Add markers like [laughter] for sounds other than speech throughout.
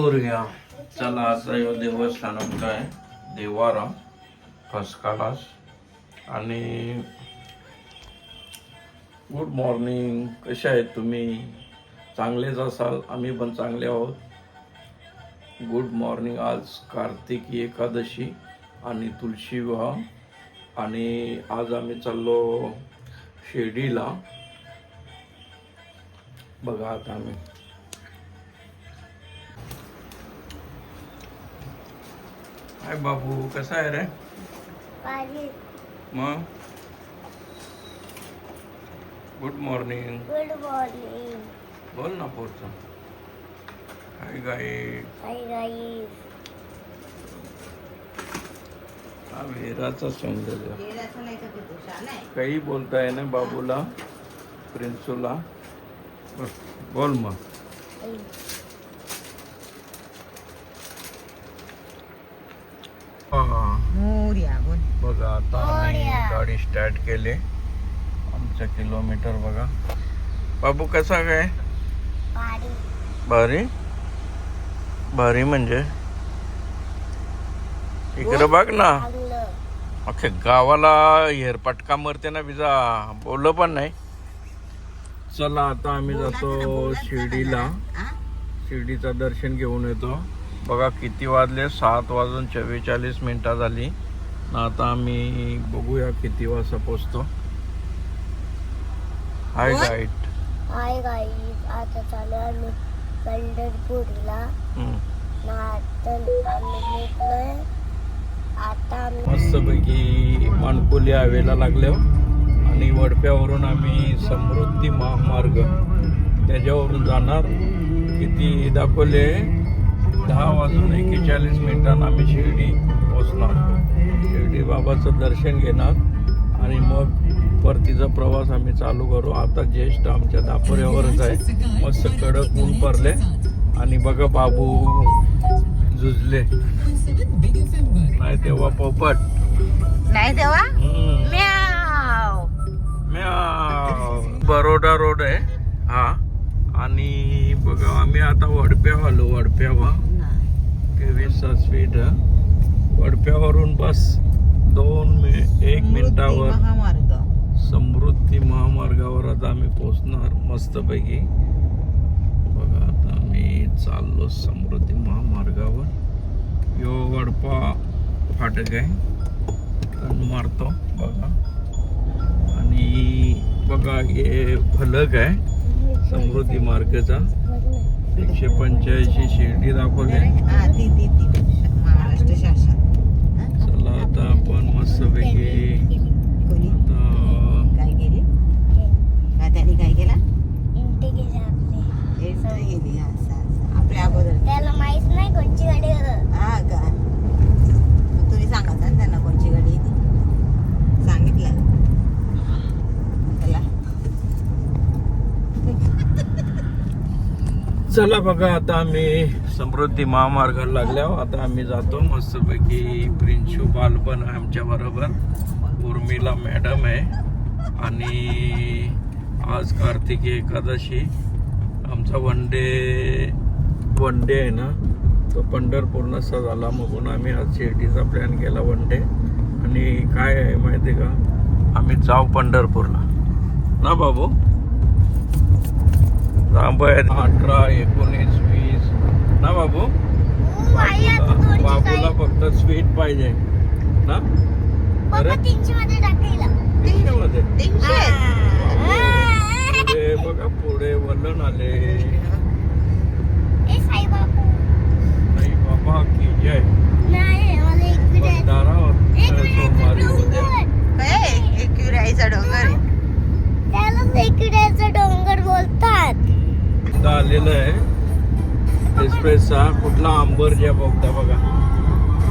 मोरया चला आता यो देवस्थानात काय देवारा फर्स्ट क्लास आणि गुड मॉर्निंग. कसे आहेत तुम्ही? चांगलेच असाल? आम्ही पण चांगले आहोत. गुड मॉर्निंग आज कार्तिकी एकादशी आणि तुळशी विवाह. आणि आज आम्ही चाललो शिर्डीला. बघा आता आम्ही. हाय बाबू कसा आहे रे? मग? गुड मॉर्निंग गुड मॉर्निंग बोल ना पुढचं हाय गाई हाय हा विराचा सौंदर्य काही बोलताय ना बाबूला प्रिन्सूला? बोल मग हा. मोर्या बोल. बघा आता आम्ही. गाडी स्टार्ट केली. आमचं किलोमीटर बघा. बाबू कसा काय? भारी. भारी? म्हणजे? इकडे बघ ना. अख्ख्या गावाला हेरपटका मरते ना बिजा बोललं पण नाही. चला आता आम्ही जातो शिर्डीला. शिर्डीचं दर्शन घेऊन येतो. बघा किती वाजले? सात वाजून चव्वेचाळीस मिनिटं झाली. आता आम्ही बघूया किती वाजता पोचतो. हाय गाईट हाय गाईस आता चालू आम्ही पंढरपूरला. आता आम्ही आता मस्तपैकी माणकोली हवेला लागलो आणि वडप्यावरून आम्ही समृद्धी महामार्ग त्याच्यावरून जाणार. किती दाखवले. दहा वाजून एकेचाळीस मिनिटांना आम्ही शिर्डी पोचणार शिर्डी बाबाचं दर्शन घेणार आणि मग परतीचा प्रवास आम्ही चालू करू. आता ज्येष्ठ आमच्या दापोऱ्यावरच आहे. मस्त कडक ऊन पडले आणि बघा बाबू झुजले. नाही तेव्हा पोपट. नाही तेव्हा. बरोडा रोड आहे. हा. आणि बघा आम्ही आता वडप्या आलो. वडप्यावा. तेवीसचा स्पीड वडप्यावरून बस दोन मि एक मिनिटावर समृद्धी महामार्गावर आता आम्ही पोचणार मस्तपैकी. बघा आता आम्ही चाललो समृद्धी महामार्गावर. यो वडपा फाटक आहे. मारतो बघा. आणि बघा हे फलक आहे समृद्धी मार्गाचा. एकशे पंच्याऐंशी शिर्डी दाखवले हा ती ती ती महाराष्ट्र शासन चला आता आपण मस्तपैकी कोणी आता काय केली का त्यांनी काय केला इंटिके आपले एंट्री केली असं असं आपल्या अगोदर त्याला माहीत नाही कोणची गाडी होतं हा का मग तुम्ही सांगा ना त्यांना कोणची गाडी येते सांगितलं चला चला बघा आता आम्ही समृद्धी महामार्गाला लागल्यावर हो. आता आम्ही जातो मस्तपैकी प्रिन्सिपाल पण आहे आमच्या बरोबर. उर्मिला मॅडम आहे आणि आज कार्तिकी एकादशी. आमचा वन डे वन डे आहे ना? तो पंढरपूर नसा झाला म्हणून आम्ही आज शिर्डीचा प्लॅन केला वन डे आणि काय आहे माहिती आहे का? आम्ही जाऊ पंढरपूरला. ना बाबू? लांब आहेत अठरा एकोणीस वीस. ना बाबू? आई आता दोनशे बाबूला. फक्त स्वीट पाहिजे. ना? तीनशे? मध्ये पुढे बघा पुढे वलन आले. ए साईबाबू नाही बाबा की जय. नाही मला एक मिनिट भंडारा एक सोमवारी मिनिट उद्या. काय एकविराईचा डोंगर. डोंगर बोलतात. इथं आलेलं आहे. एक्सप्रेसचा कुठला अंबरच्या बोगदा बघा.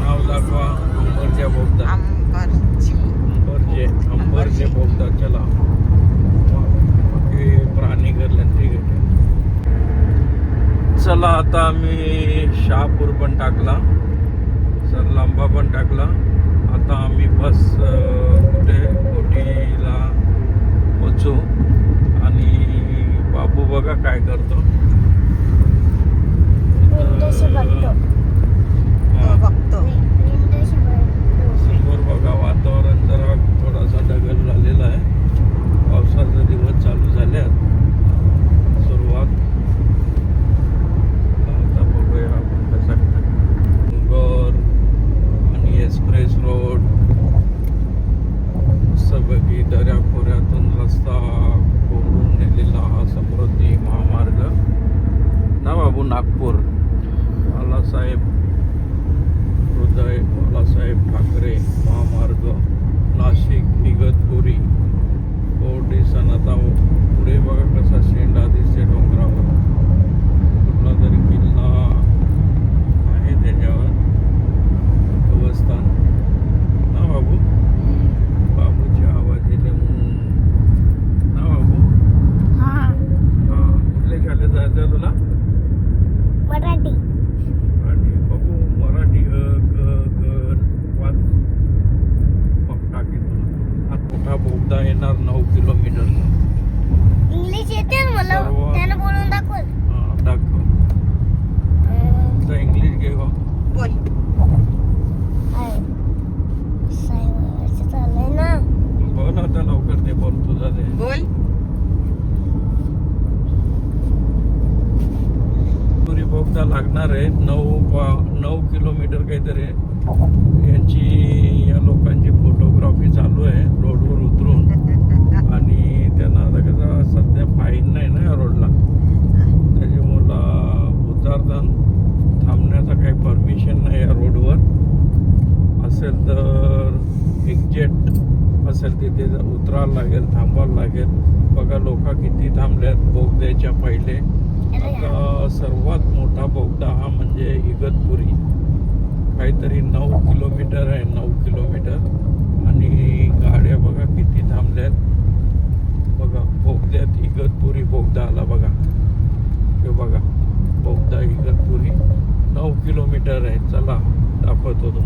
नाव दाखवा अंबरच्या बोगदा. अंबरचे. अंबरचे बोगदा चला. प्राणी करलं ठीक आहे चला आता आम्ही शहापूर पण टाकला. सरलांबा पण टाकला. आता आम्ही बस कुठे? कोटीला पोचू. बघा काय करतो. समोर बघा वातावरण जरा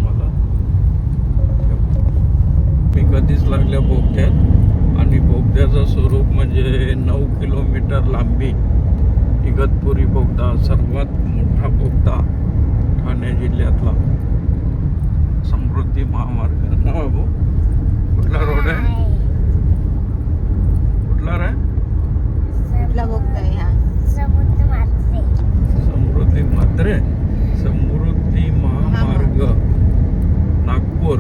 तुम्हाला मी कधीच लागल्या बोगद्यात. आणि बोगद्याचं स्वरूप म्हणजे नऊ किलोमीटर लांबी. इगतपुरी बोगदा सर्वात मोठा बोगदा ठाणे जिल्ह्यातला. समृद्धी महामार्ग. ना [laughs] बाबू कुठला रोड आहे? कुठला रे कुठला हा? समुद्र मासे समृद्धी मात्रे? समृद्धी महामार्ग. नागपूर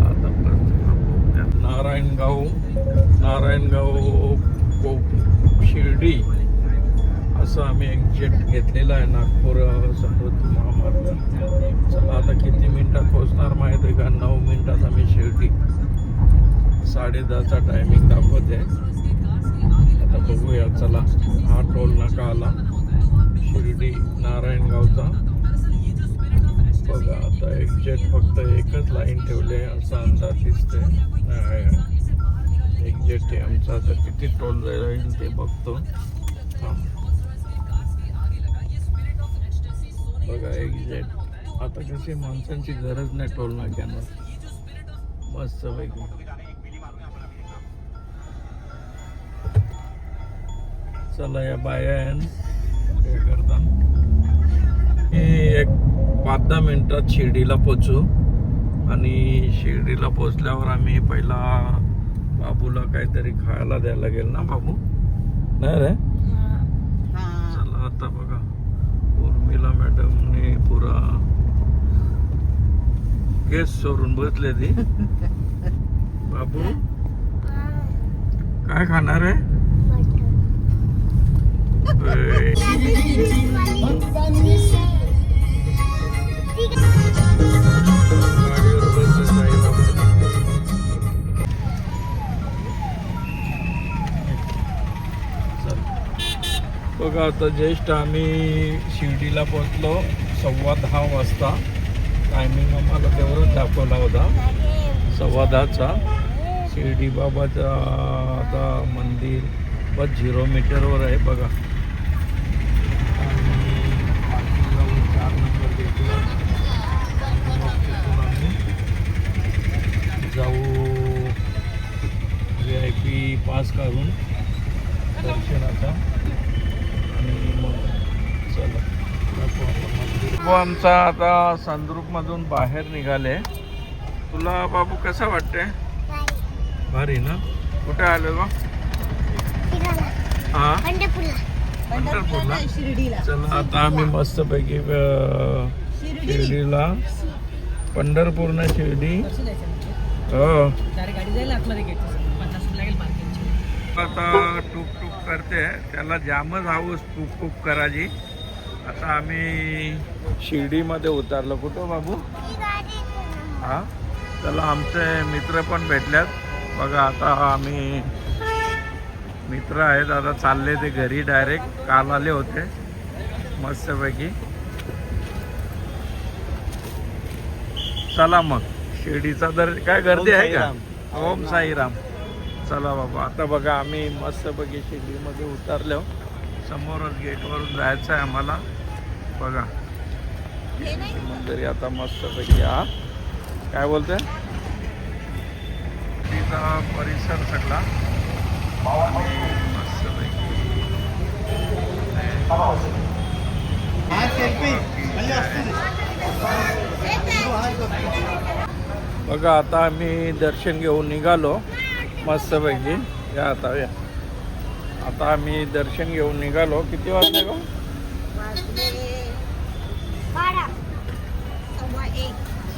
आता नारायणगाव नारायणगाव शिर्डी. असं आम्ही एक जेट घेतलेला आहे नागपूर समृद्धी महामार्ग. चला आता किती मिनिटात पोहोचणार माहीत आहे का? नऊ मिनिटात आम्ही शिर्डी. साडे दहाचा टायमिंग आहे आता बघूया चला. हा टोल नाका आला. शिर्डी नारायणगावचा. बघा आता एक्झॅक्ट फक्त एकच लाईन ठेवले असा अंदाज दिसते एक्झॅक्ट आहे आमचा. आता किती टोल जाईल ते बघतो. बघा एक्झॅक्ट आता कशी माणसांची गरज नाही टोल नाक्यांवर. मस्त पैकी. चला या बाया आहे हे मी एक पाच दहा मिनटात शिर्डीला पोचू आणि शिर्डीला पोचल्यावर आम्ही पहिला बाबूला काहीतरी खायला द्यायला लागेल ना बाबू? नाही रे? चला आता बघा. उर्मिला मॅडमने पुरा केस सोडून बसले ती बाबू? काय खाणार आहे ए, गाडीवर बसले साई बाबू. चल. बघा आता ज्येष्ठ आम्ही शिर्डीला पोहोचलो. सव्वा दहा वाजता. टायमिंग आम्हाला तेवढंच दाखवला होता. सव्वा दहाचा. शिर्डी बाबाचं आता मंदिर. बस झिरो मीटरवर आहे बघा. जाऊ व्ही आय पी पास काढून दर्शनाचा. आणि मग चला. बाबू आमचा आता संद्रूपमधून बाहेर निघाले. तुला बाबू कसं वाटते भारी ना? कुठे आलो बा हा? पंढरपूरला. चला आता आम्ही मस्तपैकी शिर्डीला. पंढरपूर ना शिर्डी. हो. आता टूक टूक करते. त्याला जामच हाऊस टूक टूक करायची. आता आम्ही शिर्डीमध्ये उतरलो. कुठं बाबू? हा? त्याला आमचे मित्र पण भेटल्यात. बघा आता आम्ही मित्र आहेत. आता चालले ते घरी डायरेक्ट काल आले होते. मस्तपैकी. चला मग. शिर्डीचा तर काय गर्दी आहे का? ओम साईराम. चला बाबा आता बघा आम्ही मस्तपैकी शिर्डीमध्ये उतरलो. समोरच गेटवरून जायचं आहे आम्हाला. बघा. तरी आता मस्तपैकी हा. काय बोलते तिचा परिसर सगळा. आणि मस्तपैकी बघा आता आम्ही दर्शन घेऊन निघालो. मस्तपैकी या आता या. आता आम्ही दर्शन घेऊन निघालो. किती वाजले गो?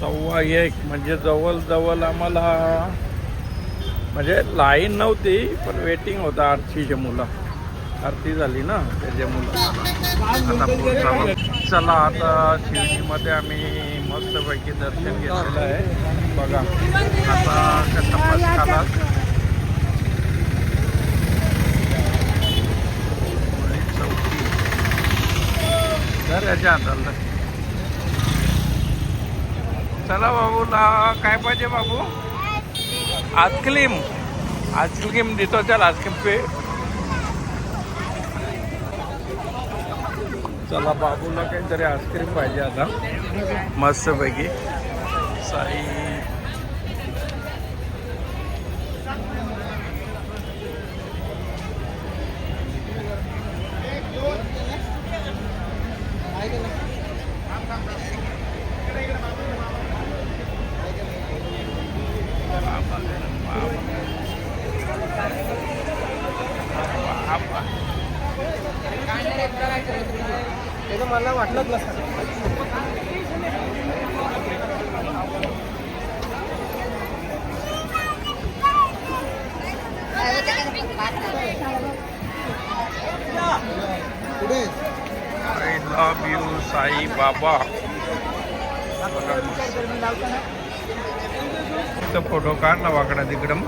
सव्वा एक. म्हणजे जवळ जवळ आम्हाला म्हणजे लाईन नव्हती पण वेटिंग होता आरतीच्या मुलं. आरती झाली ना त्याच्या मुलं. आता. चला आता शिर्डीमध्ये आम्ही मस्तपैकी दर्शन घेतलेलं आहे. बघा. आता कसा मस्काला चौकी. तर याच्या हाताला. चला बाबूला काय पाहिजे बाबू? आईस्क्रीम. आईस्क्रीम देतो चल आईस्क्रीम पे. चला बाबूला काहीतरी आईस्क्रीम पाहिजे आता. मस्तपैकी. साई. मला वाटलंच नसतं पुढे I love you Sai Baba. Photo काढ ना वाकडा तिकडं.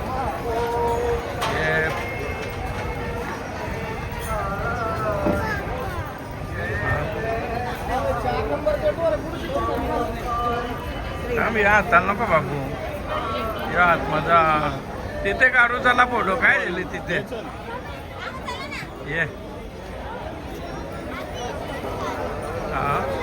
या हाताला नको बाबू. या हात माझा तिथे काढू चला फोटो काय दिले तिथे? ये. हा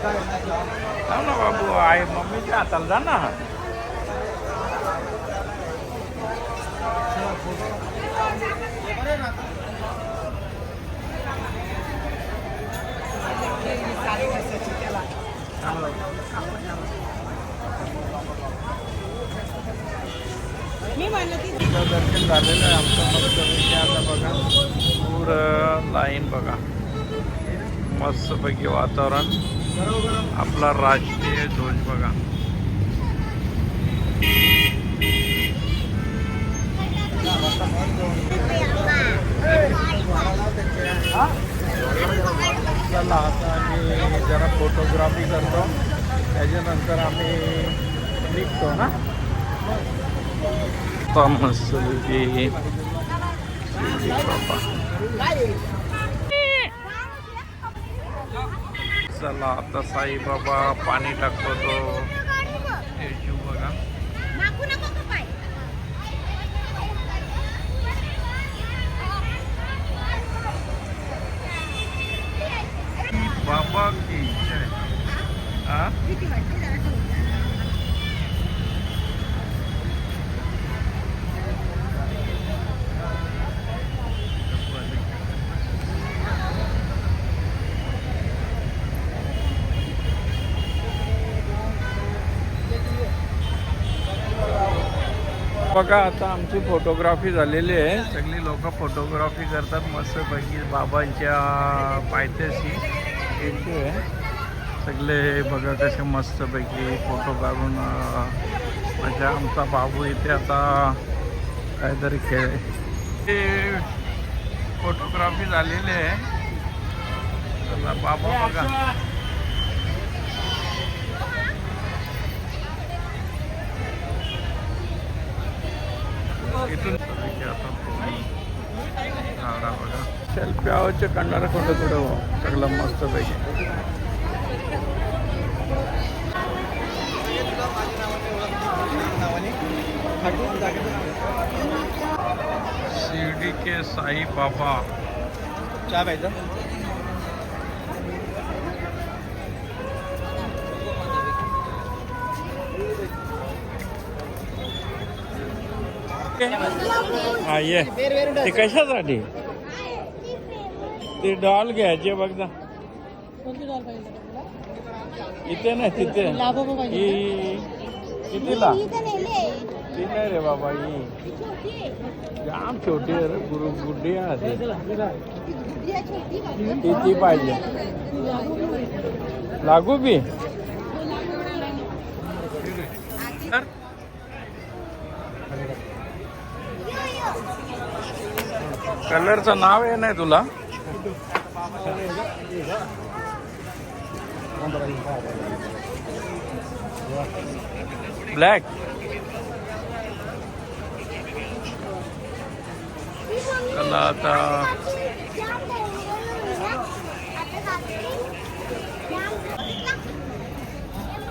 थांब ना बाबू आई मम्मीच्या हाताला जा ना मी दर्शन झालेलं आहे आमचं मस्त आता बघा पूर लाईन बघा. मस्तपैकी वातावरण. आपला राष्ट्रीय ध्वज बघा. चला आता आम्ही जरा फोटोग्राफी करतो. त्याच्यानंतर आम्ही निघतो ना. मस्तपैकी शिर्डी बाबा चला आता साईबाबा पाणी टाकतो तो. बघा बाबा की जय. हा बघा आता आमची फोटोग्राफी झालेली आहे. सगळी लोक फोटोग्राफी करतात मस्तपैकी. बाबांच्या पायथ्याशी. येशू आहे. सगळे बघा कसे मस्तपैकी फोटो काढून म्हणजे आमचा बाबू इथे आता काहीतरी खेळ ते फोटोग्राफी झालेली आहे. बाबा बघा. इथून सेल्फी आवडचे काढणारा कुठं कुठं सगळं मस्त पैकी शिर्डी शिर्डी के साई बाबा चहा प्यायचा? हा ये. ते कशासाठी? ते डॉल घ्यायचे बघ ना. इथे नाही तिथे. ही कितीला? ती नाही रे बाबा ही. जाम छोटी आहे रे गुरु गुड्डी आहे ती. ती पाहिजे? लागू बी. तर कलरचं नाव आहे नाही तुला? ब्लॅक. चला आता काय लावले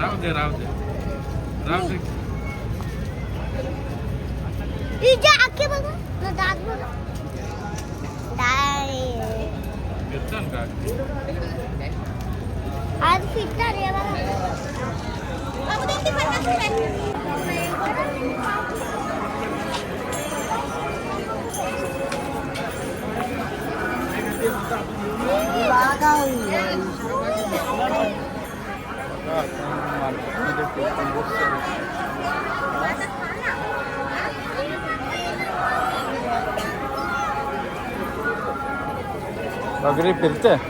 राहू दे राहू दे. राहू दे. ¡Y ya! Maghrib birlikte.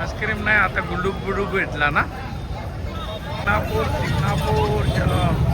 Ice cream नाही आता गुडूक गुडूक भेटला ना. नागपूर नागपूर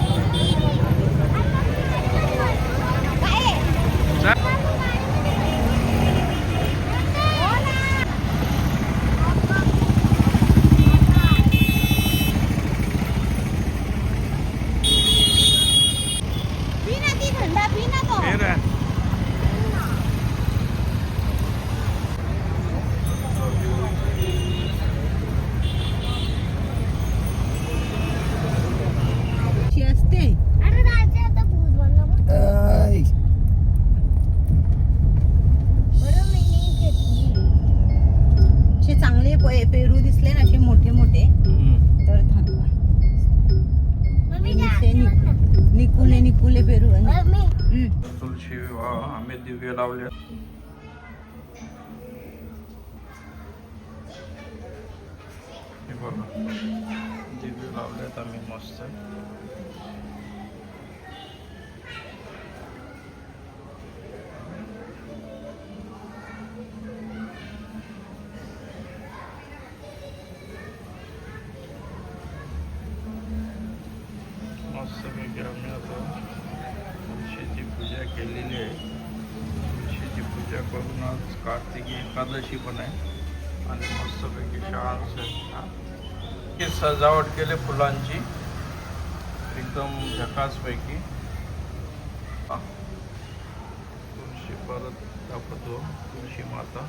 लावलेत मस्तपैकी आम्ही आता तुळशीची पूजा केलेली आहे तुळशीची पूजा करून आज कार्तिकी एकादशी पण आहे आणि मस्तपैकी शाळा हा. सजावट केले फुलांची एकदम झकासपैकी. तुळशी परत दाखवतो तुळशी माता.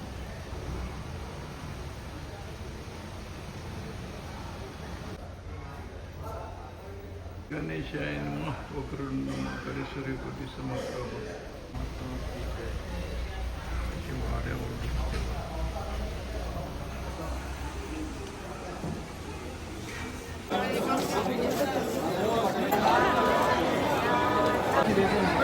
गणेशाय नमः वक्रुण नमः करेश्वरी कोटी समर्थ अशी 别动。